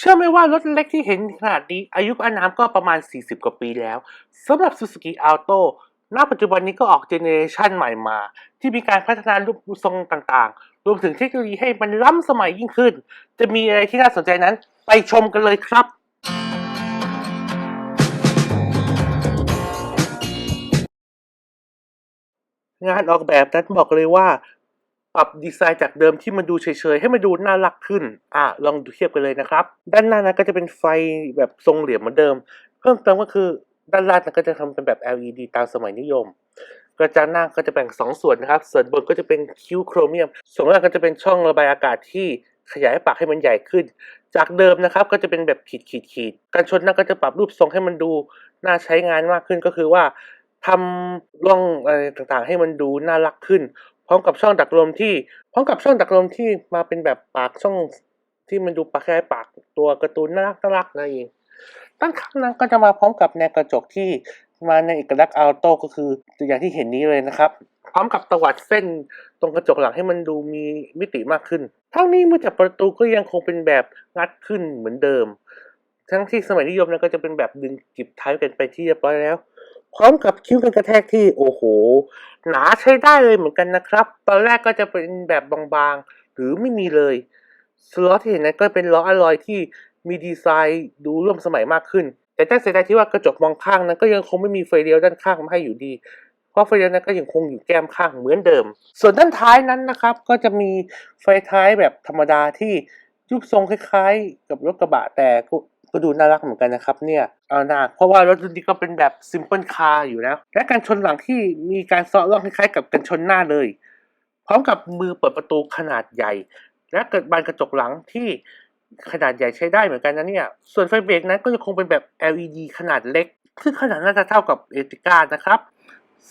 เชื่อไหมว่ารถเล็กที่เห็นขนาดนี้ อายุอานามก็ประมาณ 40 กว่าปีแล้วสำหรับ Suzuki Alto ณปัจจุบันนี้ก็ออกเจเนอเรชันใหม่มา ที่มีการพัฒนารูปทรงต่างๆ รวมถึงเทคโนโลยีให้มันล้ำสมัยยิ่งขึ้น จะมีอะไรที่น่าสนใจนั้น ไปชมกันเลยครับงานออกแบบนั้นบอกเลยว่า ปรับดีไซน์จากเดิมที่มันดูเฉยๆ ให้มันดูน่ารักขึ้น อะลองดูเทียบกันเลยนะครับ ด้านหน้านั้นก็จะเป็นไฟแบบทรงเหลี่ยมเหมือนเดิม เพิ่มเติมก็คือด้านล่างก็จะทำเป็นแบบ LED ตามสมัยนิยม กระจังหน้าก็จะแบ่งสองส่วนนะครับ ส่วนบนก็จะเป็นคิ้วโครเมียม ส่วนล่างก็จะเป็นช่องระบายอากาศที่ขยายปากให้มันใหญ่ขึ้น จากเดิมนะครับก็จะเป็นแบบขีดขีดขีดๆกันชนหน้าก็จะปรับรูปทรงให้มันดูน่าใช้งานมากขึ้นก็คือว่าทำร่องอะไรต่างๆ ให้มันดูน่ารักขึ้น พร้อมกับช่องดักลมที่พร้อมกับช่องดักลมที่มาเป็นแบบปากช่องที่มันดูปากแคล้ายปากตัวการ์ตูนน่ารักน่ารักนั่นเองด้านข้างนั้นก็จะมาพร้อมกับแนวกระจกที่มาในเอกลักษณ์อัลโตก็คือตัวอย่างที่เห็นนี้เลยนะครับ พร้อมกับตวัดเส้นตรงกระจกหลังให้มันดูมีมิติมากขึ้น ทั้งนี้เมื่อจับประตูก็ยังคงเป็นแบบงัดขึ้นเหมือนเดิม ทั้งที่สมัยนิยมนั้นก็จะเป็นแบบดึงจิบท้ายกันไปที่เรียบร้อยแล้ว พร้อมกับคิ้วกันกระแทกที่โอ้โห หนาใช้ได้เลยเหมือนกันนะครับ ตอนแรกก็จะเป็นแบบบางๆ หรือไม่มีเลย สล็อตที่เห็นนั้นก็เป็นล้ออลลอยที่มีดีไซน์ดูร่วมสมัยมากขึ้น แต่น่าเสียดายที่ว่ากระจกมองข้างนั้นก็ยังคงไม่มีไฟเลี้ยวด้านข้างมาให้อยู่ดีเพราะไฟเลี้ยวนั้นก็ยังคงอยู่แก้มข้างเหมือนเดิม ส่วนด้านท้ายนั้นนะครับ ก็จะมีไฟท้ายแบบธรรมดาที่รูปทรงคล้าย ๆ กับรถกระบะแต่ ก็ดูน่ารักเหมือนกันนะครับเนี่ยเอาหนาเพราะว่ารถรุ่นนี้ก็เป็นแบบซิมเ l ิลคาร์อยู่แล้ว และการชนหลังที่มีการซาะร่องคล้ายๆ กับกันชนหน้าเลย พร้อมกับมือเปิดประตูขนาดใหญ่ และเกิดบานกระจกหลังที่ขนาดใหญ่ใช้ได้เหมือนกันนะเนี่ย ส่วนไฟเบรกนั้นก็ยังคงเป็นแบบ LED ขนาดเล็ก ซึ่งขนาดน่าจะเท่ากับเอติก้านะครับ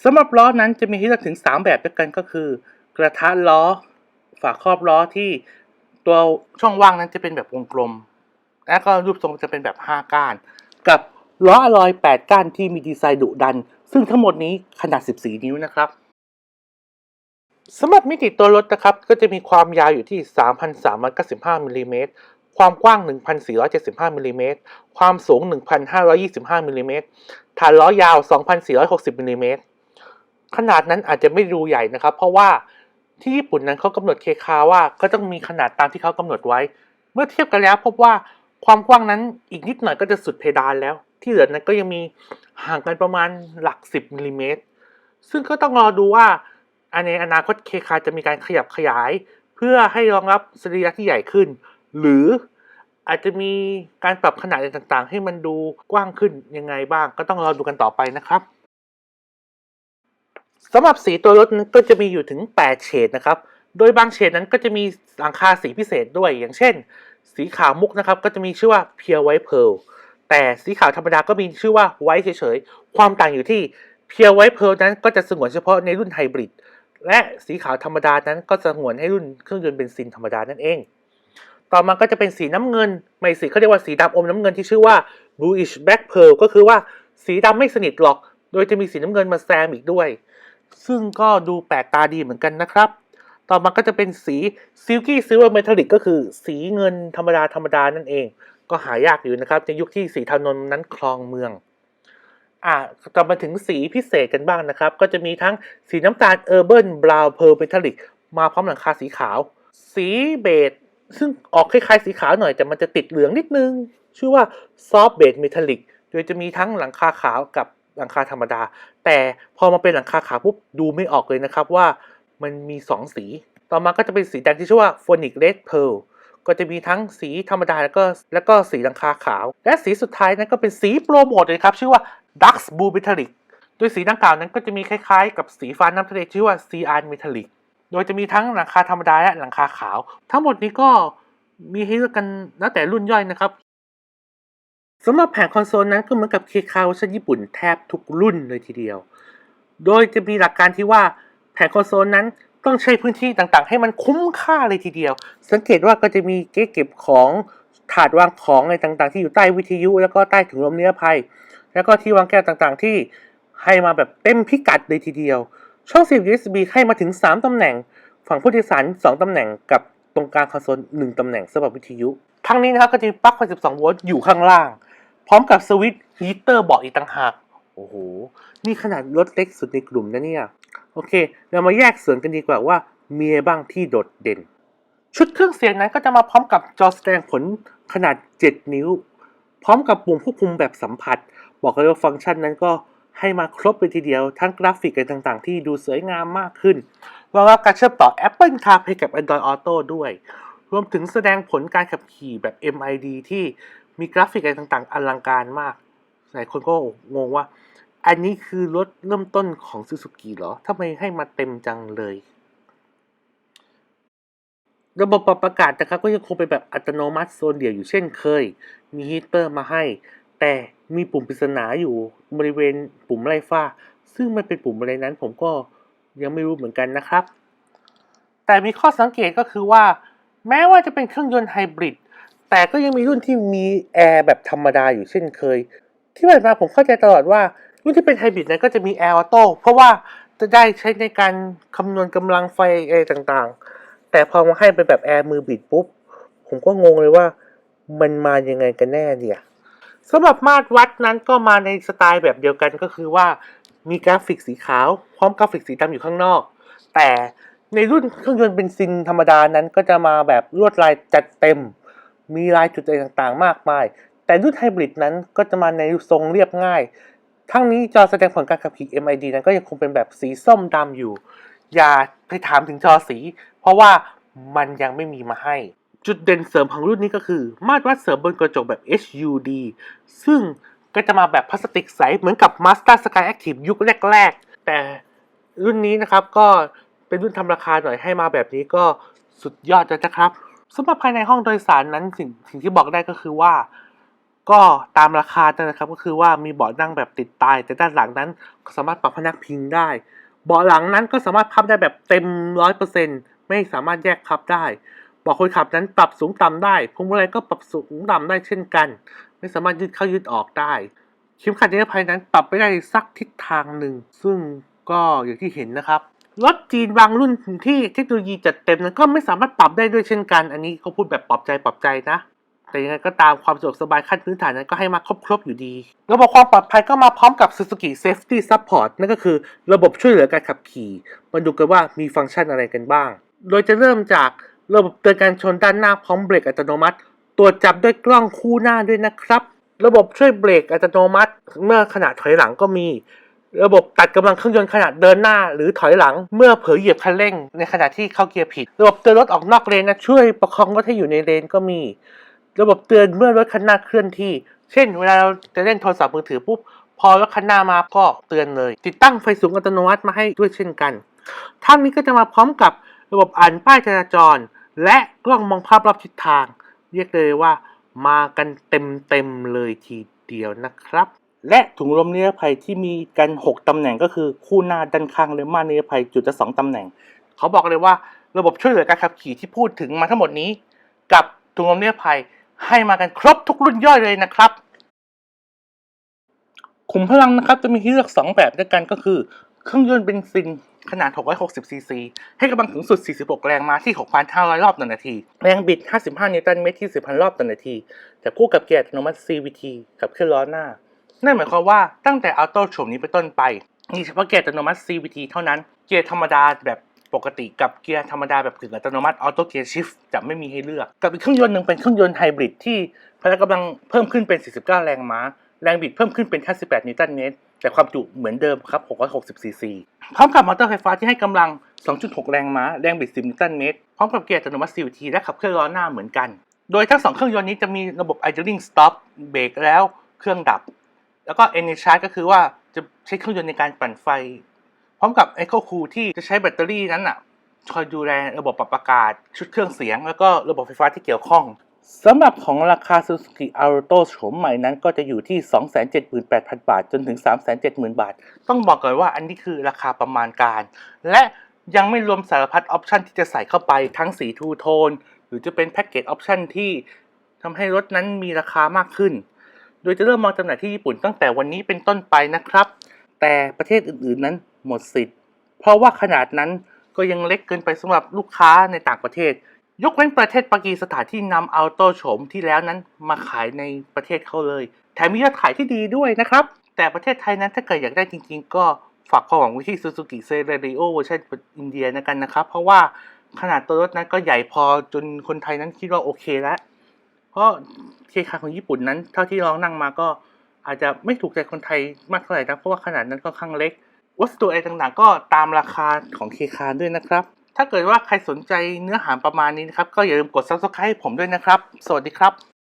สำหรับล้อนั้นจะมีให้เลือกถึง 3 แบบด้วยกันก็คือ กระทะล้อ ฝาครอบล้อที่ตัวช่องว่างนั้นจะเป็นแบบวงกลม และก็รูปทรงจะเป็นแบบ 5 ก้าน กับล้ออลลอย 8 ก้านที่มีดีไซน์ดุดัน ซึ่งทั้งหมดนี้ขนาด 14 นิ้วนะครับสำหรับมิติตัวรถนะครับ ก็จะมีความยาวอยู่ที่ 3,395มิลลิเมตรความกว้าง 1,475มิลลิเมตรความสูง 1,525มิลลิเมตรฐานล้อยาว 2,460มิลลิเมตรขนาดนั้นอาจจะไม่ดูใหญ่นะครับ เพราะว่าที่ญี่ปุ่นนั้นเขากำหนดเคคาว่าก็ต้องมีขนาดตามที่เขากำหนดไว้ เมื่อเทียบกันแล้วพบว่า ความกว้างนั้นอีกนิดหน่อยก็จะสุดเพดานแล้ว ที่เหลือนั้นก็ยังมีห่างกันประมาณหลัก 10มิลลิเมตรซึ่งก็ต้องรอดูว่าอันในอนาคตเคคาจะมีการขยับขยาย เพื่อให้รองรับสรีระที่ใหญ่ขึ้น หรืออาจจะมีการปรับขนาดอะไรต่างๆ ให้มันดูกว้างขึ้นยังไงบ้าง ก็ต้องรอดูกันต่อไปนะครับสำหรับสีตัวรถนั้นก็จะมีอยู่ถึง 8 เฉดนะครับ โดยบางเฉดนั้นก็จะมีหลังคาสีพิเศษด้วย อย่างเช่น สีขาวมุกนะครับก็จะมีชื่อว่า Pure White Pearl แต่สีขาวธรรมดาก็มีชื่อว่า White เฉยๆ ความต่างอยู่ที่ Pure White Pearl นั้นก็จะสงวนเฉพาะในรุ่นไฮบริดและสีขาวธรรมดานั้นก็สงวนให้รุ่นเครื่องยนต์เบนซินธรรมดานั่นเอง ต่อมาก็จะเป็นสีน้ำเงิน ไม่สีเขาเรียกว่าสีดำอมน้ำเงินที่ชื่อว่า bluish black pearl ก็คือว่าสีดำไม่สนิทหรอก โดยจะมีสีน้ำเงินมาแซมอีกด้วย ซึ่งก็ดูแปลกตาดีเหมือนกันนะครับ ต่อมาก็จะเป็นสี silky silver metallic ก็คือสีเงินธรรมดาธรรมดานั่นเอง ก็หายากอยู่นะครับ ในยุคที่สีเทานนนั้นครองเมืองอะต่อมาถึงสีพิเศษกันบ้างนะครับ ก็จะมีทั้งสีน้ำตาล urban brown pearl metallic มาพร้อมหลังคาสีขาว สีเบจซึ่งออกคล้ายๆสีขาวหน่อยแต่มันจะติดเหลืองนิดนึง ชื่อว่า soft beige metallic โดยจะมีทั้งหลังคาขาวกับหลังคาธรรมดา แต่พอมาเป็นหลังคาขาวปุ๊บดูไม่ออกเลยนะครับว่า มันมี 2 สี ต่อมาก็จะเป็นสีแดงที่ชื่อว่า phonic red pearl ก็จะมีทั้งสีธรรมดาแล้วก็แล้วก็สีหลังคาขาว และสีสุดท้ายนั้นก็เป็นสีโปรโมทเลยครับ ชื่อว่า Dux Blue Metallic โดยสีดังกล่าวนั้นก็จะมีคล้ายๆ กับสีฟ้าน้ำทะเลชื่อว่า Cyan Metallic โดยจะมีทั้งหลังคาธรรมดาและหลังคาขาว ทั้งหมดนี้ก็มีให้เลือกกันแล้วแต่รุ่นย่อยนะครับสำหรับแผงคอนโซลนั้นก็เหมือนกับเคคาเวอร์ชันญี่ปุ่นแทบทุกรุ่นเลยทีเดียว โดยจะมีหลักการที่ว่า แผงคอนโซลนั้นต้องใช้พื้นที่ต่างๆ ให้มันคุ้มค่าเลยทีเดียว สังเกตว่าก็จะมีเก๊เก็บของถาดวางของอะไรต่างๆ ที่อยู่ใต้วิทยุ แล้วก็ใต้ถุงลมนิรภัย แล้วก็ที่วางแก้วต่างๆ ที่ให้มาแบบเต็มพิกัดเลยทีเดียว ช่องเสียบ USB ให้มาถึง 3 ตำแหน่ง ฝั่งผู้โดยสาร 2 ตำแหน่งกับตรงกลางคอนโซล 1 ตำแหน่งสำหรับวิทยุ ทั้งนี้นะครับก็จะมีปลั๊กไฟ 12 โวลต์อยู่ข้างล่าง พร้อมกับสวิตช์ฮีเตอร์บอกอีกต่างหาก โอ้โห นี่ขนาดรถเล็กสุดในกลุ่มนะเนี่ย โอเค เรามาแยกส่วนกันดีกว่าว่ามีอะไรบ้างที่โดดเด่น ชุดเครื่องเสียงนั้นก็จะมาพร้อมกับจอแสดงผลขนาด 7 นิ้ว พร้อมกับปุ่มควบคุมแบบสัมผัส บอกเลยว่าฟังก์ชันนั้นก็ให้มาครบเลยทีเดียว ทั้งกราฟิกอะไรต่างๆ ที่ดูสวยงามมากขึ้นรองรับการเชื่อมต่อ Apple CarPlay กับ Android Auto ด้วย รวมถึงแสดงผลการขับขี่แบบ MID ที่มีกราฟิกอะไรต่างๆ อลังการมาก หลายคนก็งงว่า อันนี้คือรถเริ่มต้นของซูซูกิเหรอทำไมให้มาเต็มจังเลย ระบบปรับอากาศนะครับก็ยังคงเป็นแบบอัตโนมัติโซนเดียวอยู่เช่นเคย มีฮีเตอร์มาให้ แต่มีปุ่มปริศนาอยู่บริเวณปุ่มไล่ฟ้า ซึ่งมันเป็นปุ่มอะไรนั้นผมก็ยังไม่รู้เหมือนกันนะครับ แต่มีข้อสังเกตก็คือว่า แม้ว่าจะเป็นเครื่องยนต์ไฮบริดแต่ก็ยังมีรุ่นที่มีแอร์แบบธรรมดาอยู่เช่นเคย ที่ผ่านมาผมเข้าใจตลอดว่า รุ่นที่เป็นไฮบริดนั้นก็จะมีแอร์ออโต้เพราะว่าจะได้ใช้ในการคำนวณกำลังไฟอะไรต่างๆ แต่พอมาให้เป็นแบบแอร์มือบิดปุ๊บ ผมก็งงเลยว่ามันมายังไงกันแน่เนี่ยสำหรับมาตรวัดนั้นก็มาในสไตล์แบบเดียวกันก็คือว่ามีกราฟิกสีขาว พร้อมกราฟิกสีดำอยู่ข้างนอก แต่ในรุ่นเครื่องยนต์เบนซินธรรมดานั้นก็จะมาแบบลวดลายจัดเต็ม มีลายจุดอะไรต่างๆ มากมาย แต่รุ่นไฮบริดนั้นก็จะมาในทรงเรียบง่าย ทั้งนี้จอแสดงผลการขับขี่ MID นั้นก็ยังคงเป็นแบบสีส้มดำอยู่ อย่าไปถามถึงจอสี เพราะว่ามันยังไม่มีมาให้ จุดเด่นเสริมของรุ่นนี้ก็คือ มาตรวัดเสริมบนกระจกแบบ HUD ซึ่งก็จะมาแบบพลาสติกใสเหมือนกับ Mazda Sky Active ยุคแรก ๆ แต่รุ่นนี้นะครับก็เป็นรุ่นทำราคาหน่อยให้มาแบบนี้ก็สุดยอดแล้วนะครับสำหรับภายในห้องโดยสารนั้นสิ่งสิ่งที่บอกได้ก็คือว่า ก็ตามราคานะครับก็คือว่ามีเบาะนั่งแบบติดตาย แต่ด้านหลังนั้นสามารถปรับพนักพิงได้ เบาะหลังนั้นก็สามารถพับได้แบบเต็มร้อยเปอร์เซ็นไม่สามารถแยกพับได้เบาะคนขับนั้นปรับสูงต่ำได้พวงมาลัยก็ปรับสูงต่ำได้เช่นกัน ไม่สามารถยืดเข้ายืดออกได้เข็มขัดนิรภัยนั้นปรับไปได้สักทิศทางหนึ่ง ซึ่งก็อย่างที่เห็นนะครับรถจีนบางรุ่นที่เทคโนโลยีจัดเต็มนั้นก็ไม่สามารถปรับได้ด้วยเช่นกัน อันนี้เขาพูดแบบปลอบใจปลอบใจนะ แต่ยังไงก็ตามความสะดวกสบายขั้นพื้นฐานนั้นก็ให้มาครบๆอยู่ดี ระบบความปลอดภัยก็มาพร้อมกับ Suzuki Safety Support นั่นก็คือระบบช่วยเหลือการขับขี่ มาดูกันว่ามีฟังก์ชันอะไรกันบ้าง โดยจะเริ่มจากระบบเตือนการชนด้านหน้าพร้อมเบรกอัตโนมัติ ตรวจจับด้วยกล้องคู่หน้าด้วยนะครับ ระบบช่วยเบรกอัตโนมัติ เมื่อขณะถอยหลังก็มี ระบบตัดกำลังเครื่องยนต์ขณะเดินหน้า หรือถอยหลัง เมื่อเผลอเหยียบคันเร่ง ในขณะที่เข้าเกียร์ผิด ระบบเตือนรถออกนอกเลนนะช่วยประคองรถให้อยู่ในเลนก็มี ระบบเตือนเมื่อรถคันหน้าเคลื่อนที่ เช่น เวลาเราจะเล่นโทรศัพท์มือถือปุ๊บ พอรถคันหน้ามาก็เตือนเลย ติดตั้งไฟสูงอัตโนมัติมาให้ด้วยเช่นกันทั้งนี้ก็จะมาพร้อมกับระบบอ่านป้ายจราจร และกล้องมองภาพรอบทิศทาง เรียกเลยว่ามากันเต็มๆเลยทีเดียวนะครับ และถุงลมนิรภัยที่มีกัน 6 ตำแหน่งก็คือคู่หน้าด้านข้างและม่านนิรภัยจุดละ2ตำแหน่ง เขาบอกเลยว่าระบบช่วยเหลือการขับขี่ที่พูดถึงมาทั้งหมดนี้ กับถุงลมนิรภัย ให้มากันครบทุกรุ่นย่อยเลยนะครับขุมพลังนะครับจะมีให้เลือก 2 แบบด้วยกันก็คือ เครื่องยนต์เบนซินขนาด 660 ซีซี ให้กำลังถึงสุด 46 แรงม้าที่ 6,500 รอบต่อนาที แรงบิด 55 นิวตันเมตรที่ 10,000 รอบต่อนาที แต่คู่กับเกียร์อัตโนมัติ CVT กับเครื่องล้อหน้า นั่นหมายความว่าตั้งแต่อัลโต้โฉมนี้เป็นต้นไป มีเฉพาะเกียร์อัตโนมัติ CVT เท่านั้น เกียร์ธรรมดาแบบ ปกติกับเกียร์ธรรมดาแบบกึ่งอัตโนมัติออโต้เกียร์ชิฟจะไม่มีให้เลือก กับอีกเครื่องยนต์หนึ่งเป็นเครื่องยนต์ไฮบริดที่พละกำลังเพิ่มขึ้นเป็น 49 แรงม้า แรงบิดเพิ่มขึ้นเป็น 58 นิวตันเมตร แต่ความจุเหมือนเดิมครับ 660 ซีซี พร้อมกับมอเตอร์ไฟฟ้าที่ให้กำลัง 2.6 แรงม้า แรงบิด 10 นิวตันเมตร พร้อมกับเกียร์อัตโนมัติ CVT และขับเคลื่อนล้อหน้าเหมือนกัน โดยทั้งสองเครื่องยนต์นี้จะมีระบบ idling stop เบรกแล้วเครื่องดับ แล้วก็ energy charge ก็คือว่าจะใช้เครื่องยนต์ในการปั่นไฟ พร้อมกับ Echo Cool ที่จะใช้แบตเตอรี่นั้นอะคอยดูแลระบบปรับอากาศ ชุดเครื่องเสียง แล้วก็ระบบไฟฟ้าที่เกี่ยวข้องสำหรับของราคา Suzuki Alto โฉมใหม่นั้นก็จะอยู่ที่ 278,000 บาท จนถึง 370,000 บาท ต้องบอกก่อนว่าอันนี้คือราคาประมาณการ และยังไม่รวมสารพัดออปชันที่จะใส่เข้าไปทั้งสีทูโทน หรือจะเป็นแพ็กเกจออปชันที่ทำให้รถนั้นมีราคามากขึ้น โดยจะเริ่มมองจำหน่ายที่ญี่ปุ่นตั้งแต่วันนี้เป็นต้นไปนะครับ แต่ประเทศอื่นๆนั้น หมดสิทธิ์ เพราะว่าขนาดนั้นก็ยังเล็กเกินไปสำหรับลูกค้าในต่างประเทศ ยกเว้นประเทศปากีสถานที่นำเอาโต้โฉมที่แล้วนั้นมาขายในประเทศเขาเลย แถมมียอดขายที่ดีด้วยนะครับ แต่ประเทศไทยนั้นถ้าเกิดอยากได้จริง ๆ ก็ฝากความหวังไว้ที่ Suzuki c e l e r i o เวอร์ชันอินเดียนะกันนะครับ เพราะว่าขนาดตัวรถนั้นก็ใหญ่พอจนคนไทยนั้นคิดว่าโอเคแล้ว เพราะเคคาของญี่ปุ่นนั้น เท่าที่ลองนั่งมาก็อาจจะไม่ถูกใจคนไทยมากเท่าไหร่นะเพราะว่าขนาดนั้นก็ข้างเล็ก วัสดุอะไรต่างๆ ก็ตามราคาของเคคาด้วยนะครับ ถ้าเกิดว่าใครสนใจเนื้อหาประมาณนี้นะครับ ก็อย่าลืมกด subscribe ให้ผมด้วยนะครับ สวัสดีครับ